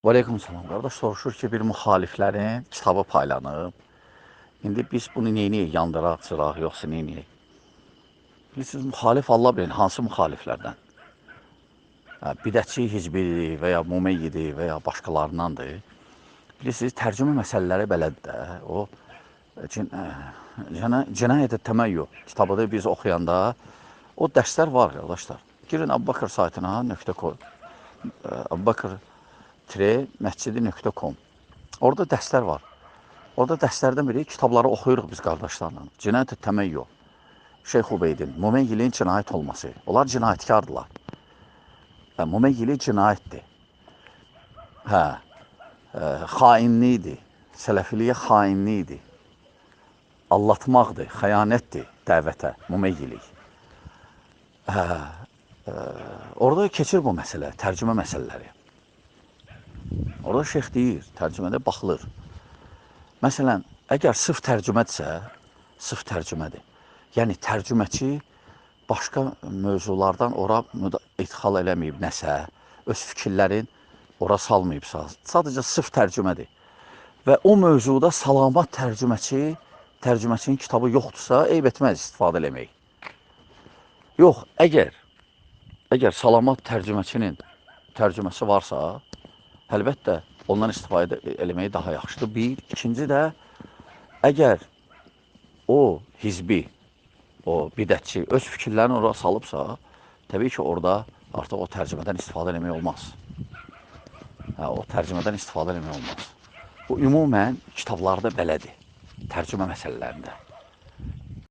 Və aleykum salam. Qardaş soruşur ki, bir müxaliflərin kitabı paylanıb. İndi biz bunu neyniyik? Yandıraq, çıraq, yoxsa neyniyik? Bilirsiniz, müxalif Allah bilir, hansı müxaliflərdən? Bidətçi hizbidir və ya mumeyyidir və ya başqalarındandır. Bilirsiniz, tərcümə məsələləri belədir də. O cin, cinə, cinayət təməyyü kitabını biz oxuyanda o dərslər var qardaşlar. Girin Abbaqır saytına .com Abbaqır məscidi.com Orada dərslər var. Orada dərslərdən biri kitabları oxuyuruq biz qardaşlarla. Cinayət təməyyü. Şeyx Ubeydin, Mumeyyilin cinayət olması. Onlar cinayətkardırlar. Hə, Mumeyyili cinayətdir. Hə, ə, xainliyidir. Sələfiliyə xainliyidir. Allatmaqdır, xəyanətdir dəvətə, mumeyyilik. Hə, ə, orada keçir bu məsələ, tərcümə məsələləri. Orada şeyx deyir, tərcümədə baxılır. Məsələn, əgər sırf tərcümədirsə, sırf tərcümədir. Yəni tərcüməçi başqa mövzulardan ora ixal eləməyib nəsə, öz fikirlərin ora salmayıbsa, sadəcə sırf tərcümədir. Və o mövzuda salamat tərcüməçi, tərcüməçinin kitabı yoxdursa, eyb etməz istifadə eləmək. Yox, əgər əgər salamat tərcüməçinin tərcüməsi varsa, əlbəttə ondan istifadə eləməyi daha yaxşıdır. Bir, ikinci də əgər o hizbi, o bidətçi öz fikirlərini ora salıbsa, təbii ki, orada artıq o tərcümədən istifadə eləmək olmaz. Hə, o tərcümədən istifadə eləmək olmaz. Bu ümumən kitablarda belədir, tərcümə məsələlərində.